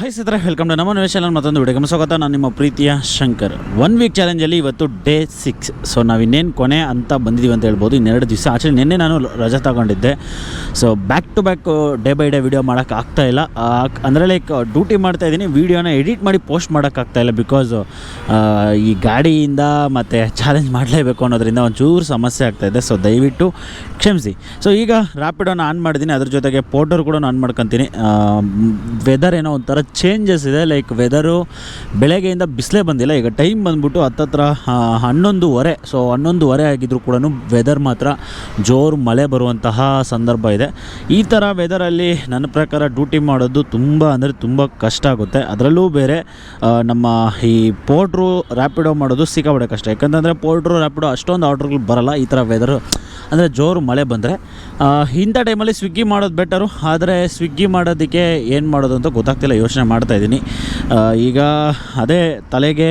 Hi ಸಿದ್ರೆ welcome to ನಮ್ಮ news ಮತ್ತೊಂದು ವಿಡಿಯೋಗೆ ಸ್ವಾಗತ. ನಾನು ನಿಮ್ಮ ಪ್ರೀತಿಯ ಶಂಕರ್. ಒನ್ ವೀಕ್ ಚಾಲೆಂಜಲ್ಲಿ ಇವತ್ತು ಡೇ ಸಿಕ್ಸ್ ಸೊ ನಾವು ಇನ್ನೇನು ಕೊನೆ ಅಂತ ಬಂದಿದ್ದೀವಿ ಅಂತ ಹೇಳ್ಬೋದು. ಇನ್ನೆರಡು ದಿವಸ ಆ್ಯಕ್ಚುಲಿ ನಿನ್ನೆ ನಾನು ರಜೆ ತಗೊಂಡಿದ್ದೆ. So back to back day by day video ಮಾಡೋಕ್ಕೆ ಆಗ್ತಾ ಇಲ್ಲ. ಅಂದರೆ ಲೈಕ್ ಡ್ಯೂಟಿ ಮಾಡ್ತಾ ಇದ್ದೀನಿ. ವೀಡಿಯೋನ ಎಡಿಟ್ ಮಾಡಿ ಪೋಸ್ಟ್ ಮಾಡೋಕ್ಕಾಗ್ತಾಯಿಲ್ಲ ಬಿಕಾಸ್ ಈ ಗಾಡಿಯಿಂದ ಮತ್ತು ಚಾಲೆಂಜ್ ಮಾಡಲೇಬೇಕು ಅನ್ನೋದ್ರಿಂದ ಒಂಚೂರು ಸಮಸ್ಯೆ ಆಗ್ತಾಯಿದೆ ಸೊ ದಯವಿಟ್ಟು ಕ್ಷಮಿಸಿ. ಸೊ ಈಗ ರ್ಯಾಪಿಡೋನ ಆನ್ ಮಾಡಿದ್ದೀನಿ. ಅದ್ರ ಜೊತೆಗೆ ಪೋರ್ಟರ್ ಕೂಡ ಆನ್ ಮಾಡ್ಕೊತೀನಿ. ವೆದರ್ ಏನೋ ಒಂಥರ ಚೇಂಜಸ್ ಇದೆ ಲೈಕ್ ವೆದರು ಬೆಳಗ್ಗೆಯಿಂದ ಬಿಸಿಲೇ ಬಂದಿಲ್ಲ. ಈಗ ಟೈಮ್ ಬಂದ್ಬಿಟ್ಟು ಹತ್ತತ್ರ ಹನ್ನೊಂದುವರೆ ಸೊ ಹನ್ನೊಂದುವರೆ ಆಗಿದ್ದರೂ ಕೂಡ ವೆದರ್ ಮಾತ್ರ ಜೋರು ಮಳೆ ಬರುವಂತಹ ಸಂದರ್ಭ ಇದೆ. ಈ ಥರ ವೆದರಲ್ಲಿ ನನ್ನ ಪ್ರಕಾರ ಡ್ಯೂಟಿ ಮಾಡೋದು ತುಂಬ ಅಂದರೆ ತುಂಬ ಕಷ್ಟ ಆಗುತ್ತೆ. ಅದರಲ್ಲೂ ಬೇರೆ ನಮ್ಮ ಈ ಪೋರ್ಟ್ರು ರ್ಯಾಪಿಡೋ ಮಾಡೋದು ಸಿಕ್ಕಾಪಟ್ಟೆ ಕಷ್ಟ. ಯಾಕಂತಂದರೆ ಪೋಟ್ರು ರ್ಯಾಪಿಡೋ ಅಷ್ಟೊಂದು ಆರ್ಡ್ರ್ಗಳು ಬರಲ್ಲ. ಈ ಥರ ವೆದರು ಅಂದರೆ ಜೋರು ಮಳೆ ಬಂದರೆ. ಇಂಥ ಟೈಮಲ್ಲಿ ಸ್ವಿಗ್ಗಿ ಮಾಡೋದು ಬೆಟರು ಆದರೆ ಸ್ವಿಗ್ಗಿ ಮಾಡೋದಕ್ಕೆ ಏನು ಮಾಡೋದು ಅಂತ ಗೊತ್ತಾಗ್ತಿಲ್ಲ. ಯೋಚನೆ ಮಾಡ್ತಾ ಇದ್ದೀನಿ. ಈಗ ಅದೇ ತಲೆಗೆ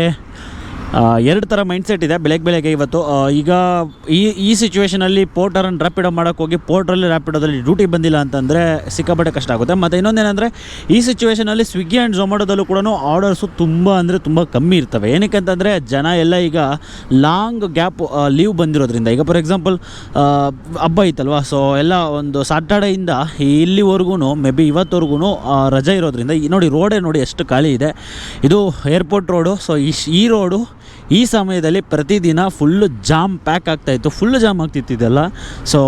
ಎರಡು ಥರ ಮೈಂಡ್ಸೆಟ್ ಇದೆ ಬೆಳಗ್ಗೆ ಬೆಳಗ್ಗೆ ಇವತ್ತು. ಈಗ ಈ ಈ ಸಿಚುವೇಷನಲ್ಲಿ ಪೋರ್ಟರನ್ನು ರ್ಯಾಪಿಡೋ ಮಾಡೋಕ್ಕೆ ಹೋಗಿ ಪೋರ್ಟ್ರಲ್ಲಿ ರ್ಯಾಪಿಡೋದಲ್ಲಿ ಡ್ಯೂಟಿ ಬಂದಿಲ್ಲ ಅಂತಂದರೆ ಸಿಕ್ಕಾಪಟ್ಟೆ ಕಷ್ಟ ಆಗುತ್ತೆ. ಮತ್ತು ಇನ್ನೊಂದೇನೆಂದರೆ ಈ ಸಿಚುವೇಷನಲ್ಲಿ ಸ್ವಿಗ್ಗಿ ಆ್ಯಂಡ್ ಝೊಮ್ಯಾಟೋದಲ್ಲೂ ಕೂಡ ಆರ್ಡರ್ಸು ತುಂಬ ಅಂದರೆ ತುಂಬ ಕಮ್ಮಿ ಇರ್ತವೆ. ಏನಕ್ಕೆ ಅಂತಂದರೆ ಜನ ಎಲ್ಲ ಈಗ ಲಾಂಗ್ ಗ್ಯಾಪ್ ಲೀವ್ ಬಂದಿರೋದ್ರಿಂದ. ಈಗ ಫಾರ್ ಎಕ್ಸಾಂಪಲ್ ಹಬ್ಬ ಐತಲ್ವಾ? ಸೊ ಎಲ್ಲ ಒಂದು ಸಾಟರ್ಡೆಯಿಂದ ಇಲ್ಲಿವರೆಗೂ ಮೇ ಬಿ ಇವತ್ತವರೆಗೂ ರಜೆ ಇರೋದ್ರಿಂದ ನೋಡಿ ರೋಡೇ ನೋಡಿ ಎಷ್ಟು ಖಾಲಿ ಇದೆ. ಇದು ಏರ್ಪೋರ್ಟ್ ರೋಡು ಸೊ ಈ ರೋಡು ಈ ಸಮಯದಲ್ಲಿ ಪ್ರತಿದಿನ ಫುಲ್ಲು ಜಾಮ್ ಪ್ಯಾಕ್ ಆಗ್ತಾಯಿತ್ತು ಫುಲ್ ಜಾಮ್ ಆಗ್ತಿತ್ತು ಇದೆಲ್ಲ ಸೊ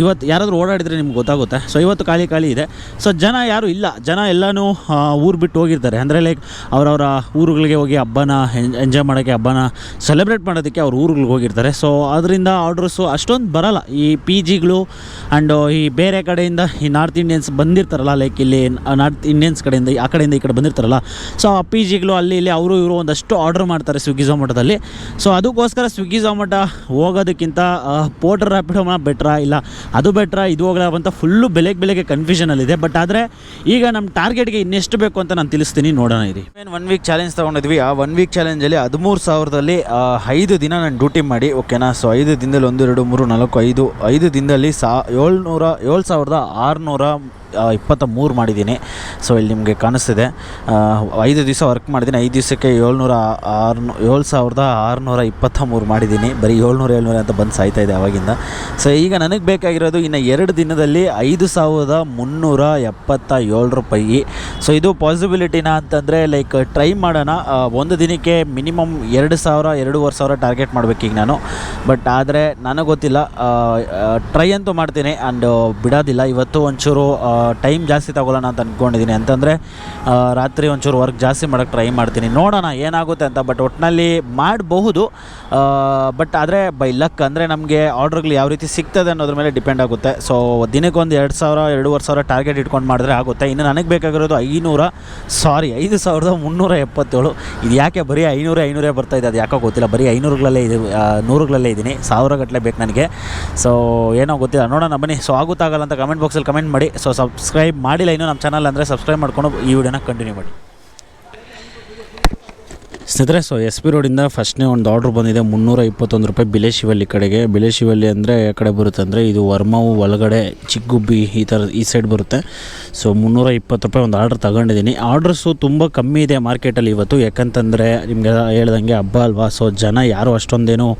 ಇವತ್ತು ಯಾರಾದರೂ ಓಡಾಡಿದರೆ ನಿಮ್ಗೆ ಗೊತ್ತಾಗುತ್ತೆ. ಸೊ ಇವತ್ತು ಖಾಲಿ ಖಾಲಿ ಇದೆ. ಸೊ ಜನ ಯಾರೂ ಇಲ್ಲ. ಜನ ಎಲ್ಲನೂ ಊರು ಬಿಟ್ಟು ಹೋಗಿರ್ತಾರೆ ಅಂದರೆ ಲೈಕ್ ಅವರವರ ಊರುಗಳಿಗೆ ಹೋಗಿ ಹಬ್ಬನ ಎಂಜಾಯ್ ಮಾಡೋಕ್ಕೆ ಹಬ್ಬನ ಸೆಲೆಬ್ರೇಟ್ ಮಾಡೋದಕ್ಕೆ ಅವ್ರ ಊರುಗಳಿಗೆ ಹೋಗಿರ್ತಾರೆ. ಸೊ ಅದರಿಂದ ಆರ್ಡ್ರಸ್ಸು ಅಷ್ಟೊಂದು ಬರಲ್ಲ. ಈ ಪಿ ಜಿಗಳು ಆ್ಯಂಡ್ ಈ ಬೇರೆ ಕಡೆಯಿಂದ ಈ ನಾರ್ತ್ ಇಂಡಿಯನ್ಸ್ ಬಂದಿರ್ತಾರಲ್ಲ ಲೈಕ್ ಇಲ್ಲಿ ನಾರ್ತ್ ಇಂಡಿಯನ್ಸ್ ಕಡೆಯಿಂದ, ಆ ಕಡೆಯಿಂದ ಈ ಕಡೆ ಬಂದಿರ್ತಾರಲ್ಲ. ಸೊ ಆ ಪಿ ಜಿಗಳು ಅಲ್ಲಿ, ಇಲ್ಲಿ ಅವರು, ಇವರು ಒಂದಷ್ಟು ಆರ್ಡ್ರ್ ಮಾಡ್ತಾರೆ ಸ್ವಿಗ್ಗಿ ಝೊಮ್ಯಾಟೋದಲ್ಲಿ ಸೊ ಅದಕ್ಕೋಸ್ಕರ ಸ್ವಿಗ್ಗಿ ಝೊಮ್ಯಾಟೋ ಹೋಗೋದಕ್ಕಿಂತ ಪೋರ್ಟರ್ ರ್ಯಾಪಿಡೋನ ಬೆಟ್ರಾ? ಇಲ್ಲ, ಅದು ಬೆಟ್ರಾ? ಇದು ಹೋಗಲ್ಲ ಅಂತ ಫುಲ್ಲು ಬೆಲೆಗೆ ಬೆಲೆಗೆ ಕನ್ಫ್ಯೂಷನಲ್ಲಿದೆ ಬಟ್ ಆದರೆ, ಈಗ ನಮ್ಮ ಟಾರ್ಗೆಟ್ಗೆ ಇನ್ನೆಷ್ಟು ಬೇಕು ಅಂತ ನಾನು ತಿಳಿಸ್ತೀನಿ, ನೋಡೋಣ ಇರಿ. ಏನು ಒನ್ ವೀಕ್ ಚಾಲೆಂಜ್ ತೊಗೊಂಡಿದ್ವಿ. ಆ ಒನ್ ವೀಕ್ ಚಾಲೆಂಜಲ್ಲಿ ಹದಿಮೂರು ಸಾವಿರದಲ್ಲಿ ಐದು ದಿನ ನಾನು ಡ್ಯೂಟಿ ಮಾಡಿ ಓಕೆನಾ ಸೊ ಐದು ದಿನದಲ್ಲಿ ಒಂದು, ಎರಡು, ಮೂರು, ನಾಲ್ಕು, ಐದು ಐದು ದಿನದಲ್ಲಿ ಸಾ ಏಳ್ನೂರ ಏಳು ಸಾವಿರದ ಆರುನೂರ ಇಪ್ಪತ್ತ ಮೂರು ಮಾಡಿದ್ದೀನಿ. ಸೊ ಇಲ್ಲಿ ನಿಮಗೆ ಕಾಣಿಸ್ತಿದೆ. ಐದು ದಿವಸ ವರ್ಕ್ ಮಾಡಿದ್ದೀನಿ. ಐದು ದಿವಸಕ್ಕೆ ಏಳ್ನೂರ ಆರುನೂ, ಏಳು ಸಾವಿರದ ಆರುನೂರ ಇಪ್ಪತ್ತ ಮೂರು ಮಾಡಿದ್ದೀನಿ. ಬರೀ ಏಳ್ನೂರ ಏಳ್ನೂರ ಅಂತ ಬಂದು ಸಾಯ್ತಾ ಇದೆ ಅವಾಗಿಂದ. ಸೊ ಈಗ ನನಗೆ ಬೇಕಾಗಿರೋದು ಇನ್ನು ಎರಡು ದಿನದಲ್ಲಿ ಐದು ಸಾವಿರದ ಮುನ್ನೂರ ಎಪ್ಪತ್ತ ಏಳು ರೂಪಾಯಿ. ಸೊ ಇದು ಪಾಸಿಬಿಲಿಟಿನ ಅಂತಂದರೆ ಲೈಕ್ ಟ್ರೈ ಮಾಡೋಣ. ಒಂದು ದಿನಕ್ಕೆ ಮಿನಿಮಮ್ ಎರಡು ಸಾವಿರ, ಎರಡೂವರೆ ಸಾವಿರ ಟಾರ್ಗೆಟ್ ಮಾಡಬೇಕು ಈಗ ನಾನು. ಬಟ್ ಆದರೆ, ನನಗೆ ಗೊತ್ತಿಲ್ಲ. ಟ್ರೈ ಅಂತೂ ಮಾಡ್ತೀನಿ. ಆ್ಯಂಡ್ ಬಿಡೋದಿಲ್ಲ. ಇವತ್ತು ಒಂಚೂರು ಟೈಮ್ ಜಾಸ್ತಿ ತಗೊಳ್ಳೋಣ ಅಂತ ಅಂದ್ಕೊಂಡಿದ್ದೀನಿ ಅಂತಂದರೆ ರಾತ್ರಿ ಒಂಚೂರು ವರ್ಕ್ ಜಾಸ್ತಿ ಮಾಡೋಕ್ಕೆ ಟ್ರೈ ಮಾಡ್ತೀನಿ. ನೋಡೋಣ ಏನಾಗುತ್ತೆ ಅಂತ ಬಟ್ ಒಟ್ಟಿನಲ್ಲಿ ಮಾಡಬಹುದು. ಬಟ್ ಆದರೆ ಬೈ ಲಕ್ ಅಂದರೆ ನಮಗೆ ಆರ್ಡ್ರ್ಗಳು ಯಾವ ರೀತಿ ಸಿಗ್ತದೆ ಅನ್ನೋದ್ರ ಮೇಲೆ ಡಿಪೆಂಡ್ ಆಗುತ್ತೆ. ಸೊ ದಿನಕ್ಕೆ ಒಂದು ಎರಡು ಸಾವಿರ, ಎರಡೂವರೆ ಸಾವಿರ ಟಾರ್ಗೆಟ್ ಇಟ್ಕೊಂಡು ಮಾಡಿದ್ರೆ ಆಗುತ್ತೆ. ಇನ್ನು ನನಗೆ ಬೇಕಾಗಿರೋದು ಐನೂರ ಸಾರಿ ಐದು ಸಾವಿರದ ಮುನ್ನೂರ ಎಪ್ಪತ್ತೇಳು. ಇದು ಯಾಕೆ ಬರೀ ಐನೂರ, ಐನೂರೇ ಬರ್ತಾ ಇದೆ? ಅದು ಯಾಕೋ ಗೊತ್ತಿಲ್ಲ. ಬರೀ ಐನೂರುಗಳಲ್ಲೇ ಇದೆ ನೂರುಗಳಲ್ಲೇ ಇದ್ದೀನಿ. ಸಾವಿರ ಗಟ್ಟಲೆ ಬೇಕು ನನಗೆ. ಸೊ ಏನೋ ಗೊತ್ತಿಲ್ಲ. ನೋಡೋಣ ಬನ್ನಿ. ಸೊ ಆಗುತ್ತಾಗಲ್ಲ ಅಂತ ಕಮೆಂಟ್ ಬಾಕ್ಸಲ್ಲಿ ಕಮೆಂಟ್ ಮಾಡಿ. ಸೊ ಸಬ್ಸ್ಕ್ರೈಬ್ ಮಾಡಿಲ್ಲ ಇನ್ನೂ ನಮ್ಮ ಚಾನಲ್ ಅಂದರೆ ಸಬ್ಸ್ಕ್ರೈಬ್ ಮಾಡ್ಕೊಂಡು ಈ ವಿಡಿಯೋನ ಕಂಟಿನ್ಯೂ ಮಾಡಿ. ಸ್ನೇಹಿತರೆ ಸೊ ಎಸ್ ಪಿ ರೋಡಿಂದ ಫಸ್ಟ್ನೇ ಒಂದು ಆರ್ಡ್ರ್ ಬಂದಿದೆ. ಮುನ್ನೂರ ಇಪ್ಪತ್ತೊಂದು ರೂಪಾಯಿ ಬಿಲೇಶಿವಲ್ಲಿ ಕಡೆಗೆ. ಬಿಲೇಶಿವಲ್ಲಿ ಅಂದರೆ ಕಡೆ ಬರುತ್ತೆ ಅಂದರೆ ಇದು ವರ್ಮಾವು ಒಳಗಡೆ ಚಿಕ್ಕಗುಬ್ಬಿ ಈ ಥರ ಈ ಸೈಡ್ ಬರುತ್ತೆ. ಸೊ ಮುನ್ನೂರ ಇಪ್ಪತ್ತು ರೂಪಾಯಿ ಒಂದು ಆರ್ಡ್ರ್ ತಗೊಂಡಿದ್ದೀನಿ. ಆರ್ಡ್ರಸ್ಸು ತುಂಬ ಕಮ್ಮಿ ಇದೆ ಮಾರ್ಕೆಟಲ್ಲಿ ಇವತ್ತು. ಯಾಕಂತಂದರೆ ನಿಮಗೆ ಹೇಳ್ದಂಗೆ ಹಬ್ಬ ಅಲ್ವಾ? ಸೊ ಜನ ಯಾರು ಅಷ್ಟೊಂದೇನು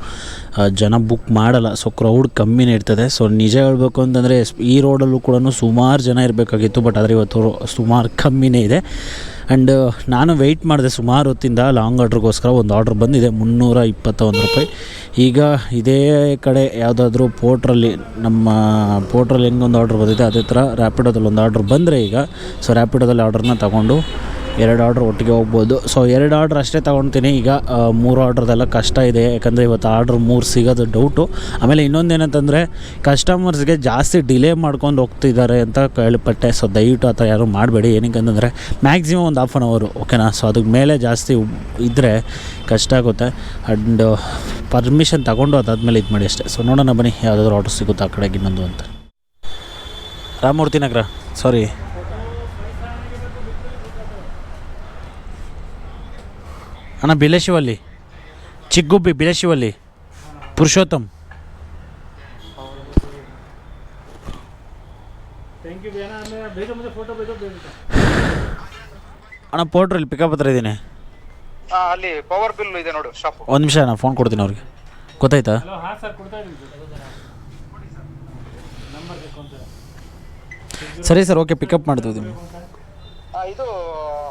ಜನ ಬುಕ್ ಮಾಡಲ್ಲ. ಸೊ ಕ್ರೌಡ್ ಕಮ್ಮಿನೇ ಇರ್ತದೆ. ಸೊ ನಿಜ ಹೇಳಬೇಕು ಅಂತಂದರೆ, ಈ ರೋಡಲ್ಲೂ ಕೂಡ ಸುಮಾರು ಜನ ಇರಬೇಕಾಗಿತ್ತು. ಬಟ್ ಆದರೆ ಇವತ್ತು ಸುಮಾರು ಕಮ್ಮಿನೇ ಇದೆ. ಆ್ಯಂಡ್ ನಾನು ವೆಯ್ಟ್ ಮಾಡಿದೆ ಸುಮಾರು ಹೊತ್ತಿಂದ ಲಾಂಗ್ ಆರ್ಡ್ರಿಗೋಸ್ಕರ ಒಂದು ಆರ್ಡ್ರ್ ಬಂದಿದೆ, ಮುನ್ನೂರ ಇಪ್ಪತ್ತೊಂದು ರೂಪಾಯಿ. ಈಗ ಇದೇ ಕಡೆ ಯಾವುದಾದ್ರೂ ಪೋರ್ಟ್ರಲ್ಲಿ ನಮ್ಮ ಪೋರ್ಟ್ರಲ್ಲಿ ಹೆಂಗೊಂದು ಆರ್ಡ್ರ್ ಬಂದಿದೆ, ಅದೇ ಥರ ರ್ಯಾಪಿಡೋದಲ್ಲಿ ಒಂದು ಆರ್ಡ್ರ್ ಬಂದರೆ ಈಗ ಸೊ ರ್ಯಾಪಿಡೋದಲ್ಲಿ ಆರ್ಡ್ರನ್ನ ತಗೊಂಡು ಎರಡು ಆರ್ಡ್ರ್ ಒಟ್ಟಿಗೆ ಹೋಗ್ಬೋದು. ಸೊ ಎರಡು ಆರ್ಡ್ರ್ ಅಷ್ಟೇ ತೊಗೊಳ್ತೀನಿ ಈಗ ಮೂರು ಆರ್ಡ್ರದೆಲ್ಲ ಕಷ್ಟ ಇದೆ. ಯಾಕಂದರೆ ಇವತ್ತು ಆರ್ಡ್ರ್ ಮೂರು ಸಿಗೋದು ಡೌಟು ಆಮೇಲೆ ಇನ್ನೊಂದು ಏನಂತಂದರೆ ಕಸ್ಟಮರ್ಸ್ಗೆ ಜಾಸ್ತಿ ಡಿಲೇ ಮಾಡ್ಕೊಂಡು ಹೋಗ್ತಿದ್ದಾರೆ ಅಂತ ಕೇಳಿಪಟ್ಟೆ. ಸೊ ದಯವಿಟ್ಟು ಆ ಥರ ಯಾರು ಮಾಡಬೇಡಿ. ಏನಕ್ಕೆ ಅಂತಂದರೆ ಮ್ಯಾಕ್ಸಿಮಮ್ ಒಂದು ಹಾಫ್ ಆನ್ ಅವರು ಓಕೆನಾ ಸೊ ಅದಕ್ಕೆ ಮೇಲೆ ಜಾಸ್ತಿ ಇದ್ದರೆ ಕಷ್ಟ ಆಗುತ್ತೆ. ಆ್ಯಂಡ್ ಪರ್ಮಿಷನ್ ತಗೊಂಡು ಅದಾದಮೇಲೆ ಇದು ಮಾಡಿ ಅಷ್ಟೇ. ಸೊ ನೋಡೋಣ ಬನ್ನಿ, ಯಾವುದಾದ್ರು ಆರ್ಡ್ರ್ ಸಿಗುತ್ತಾ ಆ ಕಡೆಗೆ ಇನ್ನೊಂದು ಅಂತ. ರಾಮಮೂರ್ತಿ ನಗರ ಸಾರಿ ಅಣ್ಣ ಬಿಲೇಶಿವಲ್ಲಿ ಚಿಕ್ಕುಬ್ಬಿ ಬಿಲೇಶಿವಲ್ಲಿ ಪುರುಷೋತ್ತಮ್. ಅಣ್ಣ ಪೋಟ್ರಲ್ಲಿ ಪಿಕಪ್ ಹತ್ರ ಇದ್ದೀನಿ. ಆ, ಅಲ್ಲಿ ಪವರ್ ಬಿಲ್ ಇದೆ ನೋಡು ಶಾಪ್ ಒಂದು ನಿಮಿಷ ನಾನು ಫೋನ್ ಕೊಡ್ತೀನಿ ಅವ್ರಿಗೆ. ಗೊತ್ತಾಯ್ತಾ? ಸರಿ ಸರ್ ಓಕೆ ಪಿಕಪ್ ಮಾಡ್ತೀವಿ ಇದು